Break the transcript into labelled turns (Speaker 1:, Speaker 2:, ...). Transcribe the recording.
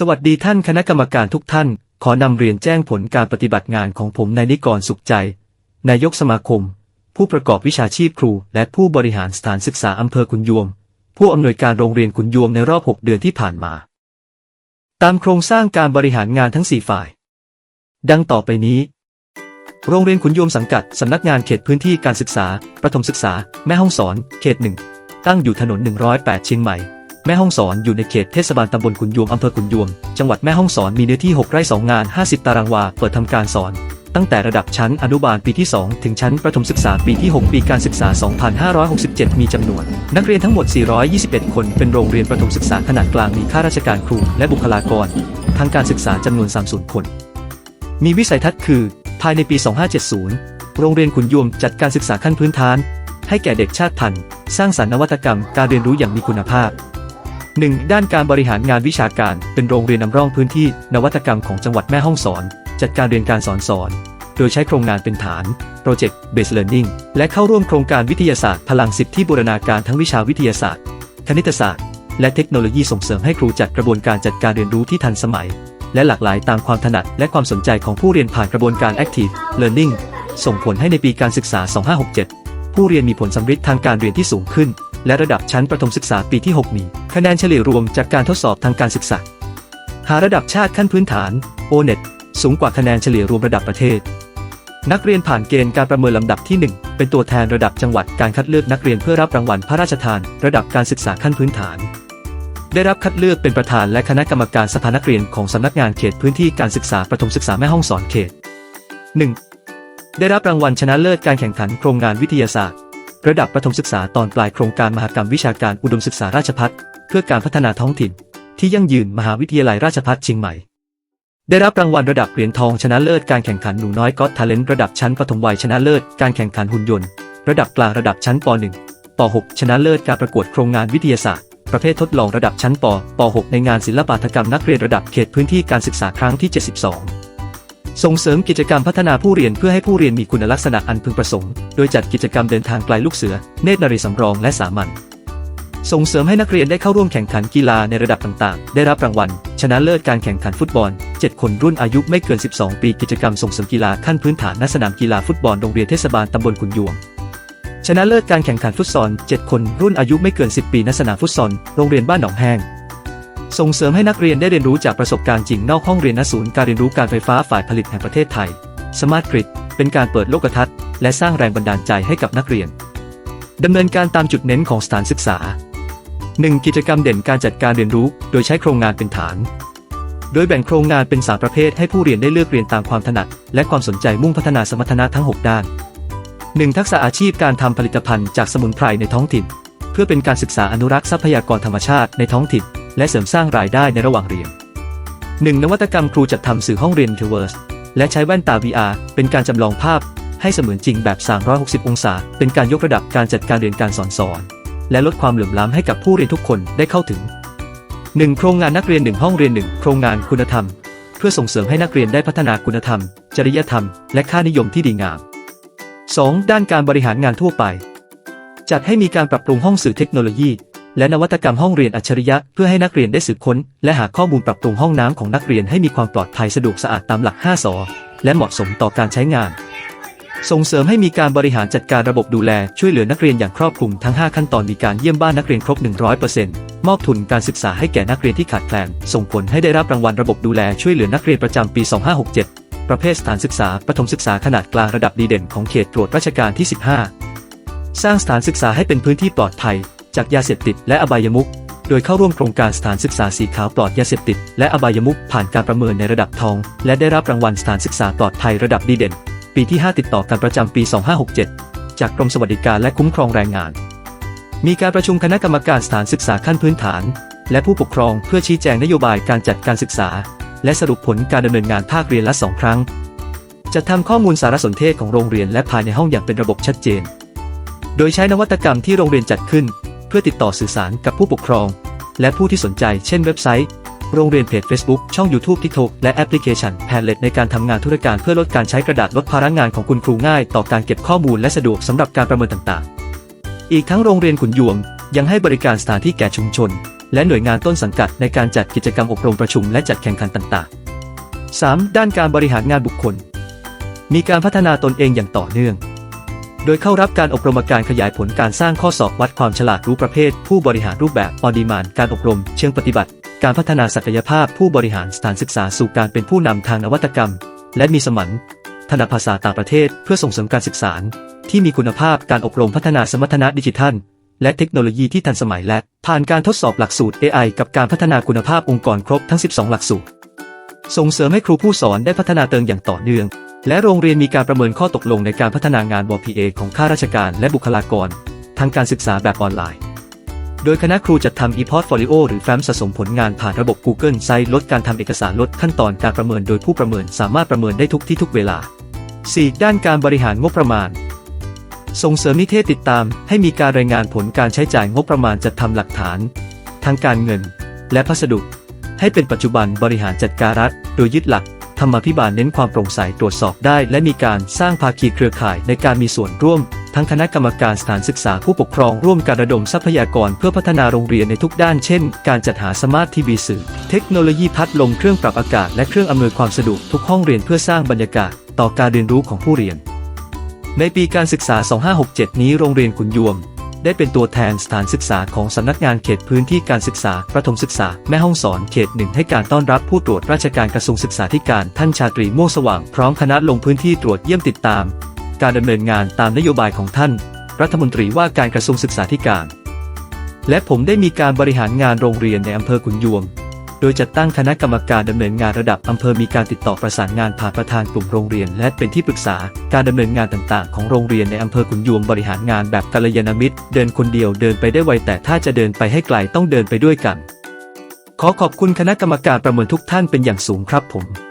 Speaker 1: สวัสดีท่านคณะกรรมการทุกท่าน ขอนำเรียนแจ้งผลการปฏิบัติงานของผมนายนิกรสุขใจ นายกสมาคม ผู้ประกอบวิชาชีพครู และผู้บริหารสถานศึกษาอำเภอขุนยวม ผู้อำนวยการโรงเรียนขุนยวมในรอบ 6 เดือนที่ผ่านมา ตามโครงสร้างการบริหารงานทั้ง 4 ฝ่าย ดังต่อไปนี้ โรงเรียนขุนยวมสังกัดสำนักงานเขตพื้นที่การศึกษา ประถมศึกษา แม่ห้องสอน เขตหนึ่งตั้งอยู่ถนน 108 เชียงใหม่ แม่ห้องสอนอยู่ในเขตเทศบาลตำบลขุนยวมอำเภอขุนยวม จังหวัดแม่ห้องสอนมีเนื้อที่ 6 ไร่ 2 งาน 50 ตารางวา เปิดทำการสอน ตั้งแต่ระดับชั้นอนุบาลปีที่ 2 ถึงชั้นประถมศึกษาปีที่ 6 ปีการศึกษา 2567 มีจำนวน นักเรียนทั้งหมด 421 คนเป็นโรงเรียนประถมศึกษาขนาดกลางมีข้าราชการครูและบุคลากร ทางการศึกษาจำนวน 30 คน มีวิสัยทัศน์คือ ภายในปี 2570 โรงเรียนขุนยวมจัดการศึกษาขั้นพื้นฐาน ให้แก่เด็กชาติพันธุ์ สร้างสรรค์นวัตกรรม การเรียนรู้อย่างมีคุณภาพ 1. ด้านการบริหารงานวิชาการ เป็นโรงเรียนนำร่องพื้นที่ นวัตกรรมของจังหวัดแม่ฮ่องสอน จัดการเรียนการสอนสอน โดยใช้โครงงานเป็นฐาน Project Based Learning และเข้าร่วมโครงการวิทยาศาสตร์ พลังสิบที่บูรณาการทั้งวิชาวิทยาศาสตร์ คณิตศาสตร์ และเทคโนโลยีส่งเสริมให้ครูจัดกระบวนการจัดการเรียนรู้ที่ทันสมัย และหลากหลายตามความถนัดและความสนใจของผู้เรียนผ่านกระบวนการ Active Learning ส่งผลให้ในปีการศึกษา 2567 ผู้เรียนมีผลสำเร็จทางการเรียนที่สูงขึ้น และระดับชั้นประถมศึกษาปีที่6มีคะแนนเฉลี่ยรวมจากการทดสอบทางการศึกษา หาระดับชาติขั้นพื้นฐาน O-NET สูงกว่าคะแนนเฉลี่ยรวมระดับประเทศ นักเรียนผ่านเกณฑ์การประเมินลำดับที่ 1 เป็นตัวแทนระดับจังหวัดการคัดเลือกนักเรียนเพื่อรับรางวัลพระราชทาน ระดับการศึกษาขั้นพื้นฐาน ได้รับคัดเลือกเป็นประธานและคณะกรรมการสภานักเรียนของสำนักงานเขตพื้นที่การศึกษาประถมศึกษาแม่ห้องสอนเขต 1. ได้รับรางวัลชนะเลิศการแข่งขันโครงงานวิทยาศาสตร์ ระดับประถมศึกษาตอนปลายโครงการมหกรรมวิชาการอุดมศึกษาราชพัฒเพื่อการพัฒนาท้องถิ่น ที่ยั่งยืนมหาวิทยาลัยราชภัฏเชียงใหม่ ได้รับรางวัลระดับเหรียญทองชนะเลิศการแข่งขันหนูน้อยก็อตทาเลนต์ระดับชั้นปฐมวัยชนะเลิศการแข่งขันหุ่นยนต์ ระดับกลางระดับชั้นป .1 ป .6 ชนะเลิศการประกวดโครงงานวิทยาศาสตร์ ประเภททดลองระดับชั้นปป .6 ในงานศิลปาฐกรรมนักเรียนระดับเขตพื้นที่การศึกษาครั้งที่ 72 ส่งเสริมกิจกรรมพัฒนาผู้เรียนเพื่อให้ผู้เรียนมีคุณลักษณะอันพึงประสงค์ โดยจัดกิจกรรมเดินทางไกลลูกเสือ เนตรนรีสำรองและสามัญ ส่งเสริมให้นักเรียนได้เข้าร่วมแข่งขันกีฬาในระดับต่างๆ ได้รับรางวัล ชนะเลิศการแข่งขันฟุตบอล 7 คนรุ่นอายุไม่เกิน 12 ปี กิจกรรมส่งเสริมกีฬาขั้นพื้นฐานณสนามกีฬาฟุตบอลโรงเรียนเทศบาลตำบลขุนยวมชนะเลิศการแข่งขันฟุตซอล 7 คนรุ่นอายุไม่เกิน 10 ปีณสนามฟุตซอล โรงเรียนบ้านหนองแห้ง ส่งเสริมให้นักเรียนได้เรียนรู้จากประสบการณ์จริงนอกห้องเรียนณศูนย์การเรียนรู้การไฟฟ้าฝ่ายผลิตแห่งประเทศไทย Smart Grid เป็นการเปิดโลกทัศน์ และสร้างแรงบันดาลใจให้กับนักเรียนดำเนินการตามจุดเน้นของสถานศึกษา 1. กิจกรรมเด่นการจัดการเรียนรู้ โดยใช้โครงงานเป็นฐาน โดยแบ่งโครงงานเป็น3ประเภทให้ผู้เรียนได้เลือกเรียนตามความถนัด และความสนใจมุ่งพัฒนาสมรรถนะทั้ง 6 ด้าน 1. ทักษะอาชีพการทำผลิตภัณฑ์จากสมุนไพรในท้องถิ่น เพื่อเป็นการศึกษาอนุรักษ์ทรัพยากรธรรมชาติในท้องถิ่น และเสริมสร้างรายได้ในระหว่างเรียน 1. นวัตกรรมครูจัดทำสื่อห้องเรียน Metaverse และใช้แว่นตา VR เป็นการจำลองภาพให้เสมือนจริงแบบ 360 องศา เป็นการยกระดับการจัดการเรียนการสอนสอน และลดความเหลื่อมล้ำให้กับผู้เรียนทุกคนได้เข้าถึง 1. โครงงานนักเรียน 1 ห้องเรียน 1 โครงงานคุณธรรม เพื่อส่งเสริมให้นักเรียนได้พัฒนาคุณธรรม จริยธรรม และค่านิยมที่ดีงาม 2. ด้านการบริหารงานทั่วไป จัดให้มีการปรับปรุงห้องสื่อเทคโนโลยี และนวัตกรรมห้องเรียนอัจฉริยะเพื่อให้นักเรียนได้สืบค้น และหาข้อมูลปรับปรุงห้องน้ำของนักเรียนให้มีความปลอดภัยสะดวกสะอาดตามหลัก 5สอและเหมาะสมต่อการใช้งาน ส่งเสริมให้มีการบริหารจัดการระบบดูแลช่วยเหลือนักเรียนอย่างครอบคลุมทั้ง 5 ขั้นตอนมีการเยี่ยมบ้านนักเรียนครบ 100%มอบทุนการศึกษาให้แก่นักเรียนที่ขาดแคลนส่งผลให้ได้รับรางวัลระบบดูแลช่วยเหลือนักเรียนประจำปี 2567 ประเภทสถานศึกษาประถมศึกษาขนาดกลางระดับดีเด่นของเขตตรวจราชการที่ 15 สร้างสถานศึกษาให้เป็นพื้นที่ปลอดภัย จากยาเสพติดและอบายมุขโดยเข้าร่วมโครงการสถานศึกษาสีขาวปลอดยาเสพติดและอบายมุขผ่านการประเมินในระดับทอง และได้รับรางวัลสถานศึกษาปลอดภัยระดับดีเด่น ปีที่ 5 ติดต่อกันประจำปี 2567 จากกรมสวัสดิการและคุ้มครองแรงงาน มีการประชุมคณะกรรมการสถานศึกษาขั้นพื้นฐาน และผู้ปกครองเพื่อชี้แจงนโยบายการจัดการศึกษา และสรุปผลการดำเนินงานภาคเรียนละ 2 ครั้งจะทำข้อมูลสารสนเทศของโรงเรียนและภายในห้องอย่างเป็นระบบชัดเจน โดยใช้นวัตกรรมที่โรงเรียนจัดขึ้น เพื่อติดต่อสื่อสารกับผู้ปกครอง และผู้ที่สนใจเช่นเว็บไซต์ โรงเรียนเพจ Facebook ช่อง YouTube TikTok และแอปพลิเคชัน Padlet ในการทำงานธุรการเพื่อลดการใช้กระดาษลดภาระงานของคุณครูง่าย ต่อการเก็บข้อมูลและสะดวกสำหรับการประเมินต่างๆ อีกทั้งโรงเรียนขุนยวมยังให้บริการสถานที่แก่ชุมชน และหน่วยงานต้นสังกัดในการจัดกิจกรรมอบรมประชุมและจัดแข่งขันต่างๆ 3. ด้านการบริหารงานบุคคล มีการพัฒนาตนเองอย่างต่อเนื่อง โดยเข้ารับการอบรมการขยายผลการสร้างข้อสอบวัดความฉลาดรู้ประเภท ผู้บริหารรูปแบบออดีมานการอบรม เชิงปฏิบัติ การพัฒนาศักยภาพผู้บริหารสถานศึกษาสู่การเป็นผู้นำทางนวัตกรรม และมีสมันถนัดภาษาต่างประเทศเพื่อส่งเสริมการศึกษา ที่มีคุณภาพการอบรมพัฒนาสมรรถนะดิจิทัล และเทคโนโลยีที่ทันสมัยและ ผ่านการทดสอบหลักสูตร AI กับการพัฒนาคุณภาพองค์กรครบทั้ง 12 หลักสูตร ส่งเสริมให้ครูผู้สอนได้พัฒนาเติงอย่างต่อเนื่อง และโรงเรียนมีการประเมินข้อตกลงในการพัฒนางาน WPA ของข้าราชการและบุคลากร ทางการศึกษาแบบออนไลน์ โดยคณะครูจัดทำ e-portfolio หรือแฟ้มสะสมผลงานผ่านระบบ Google Site ลดการทำเอกสารลดขั้นตอนการประเมินโดยผู้ประเมินสามารถประเมินได้ทุกที่ทุกเวลา 4. ด้านการบริหารงบประมาณ ส่งเสริมนิเทศติดตาม ให้มีการรายงานผลการใช้จ่ายงบประมาณจัดทำหลักฐาน ทางการเงิน และพัสดุ ให้เป็นปัจจุบันบริหารจัดการรัฐ โดยยึดหลัก ธรรมาภิบาลเน้นความโปร่งใสตรวจสอบได้ และมีการสร้างภาคีเครือข่ายในการมีส่วนร่วม ทั้งคณะกรรมการสถานศึกษาผู้ปกครองร่วมการระดมทรัพยากรเพื่อพัฒนาโรงเรียนในทุกด้านเช่น การจัดหาสมาร์ททีวีสื่อ เทคโนโลยีพัดลมเครื่องปรับอากาศและเครื่องอำนวยความสะดวกทุกห้องเรียนเพื่อสร้างบรรยากาศ ต่อการเรียนรู้ของผู้เรียน ในปีการศึกษา 2567 นี้โรงเรียนขุนยวม ได้เป็นตัวแทนสถานศึกษาของสำนักงานเขตพื้นที่การศึกษาประถมศึกษา แม่ห้องสอนเขตหนึ่งให้การต้อนรับผู้ตรวจราชการกระทรวงศึกษาธิการท่านชาตรีม่วงสว่างพร้อมคณะลงพื้นที่ตรวจเยี่ยมติดตาม การดำเนินงานตามนโยบายของท่าน รัฐมนตรีว่าการกระทรวงศึกษาธิการ และผมได้มีการบริหารงานโรงเรียนในอำเภอขุนยวม โดยจัดตั้งคณะกรรมการดำเนินงานระดับอำเภอมีการติดต่อประสานงานผ่านประธานกลุ่มโรงเรียน และเป็นที่ปรึกษาการดำเนินงานต่างๆ ของโรงเรียนในอำเภอขุนยวมบริหารงานแบบกัลยาณมิตร เดินคนเดียวเดินไปได้ไวแต่ถ้าจะเดินไปให้ไกลต้องเดินไปด้วยกัน ขอขอบคุณคณะกรรมการประเมินทุกท่านเป็นอย่างสูงครับผม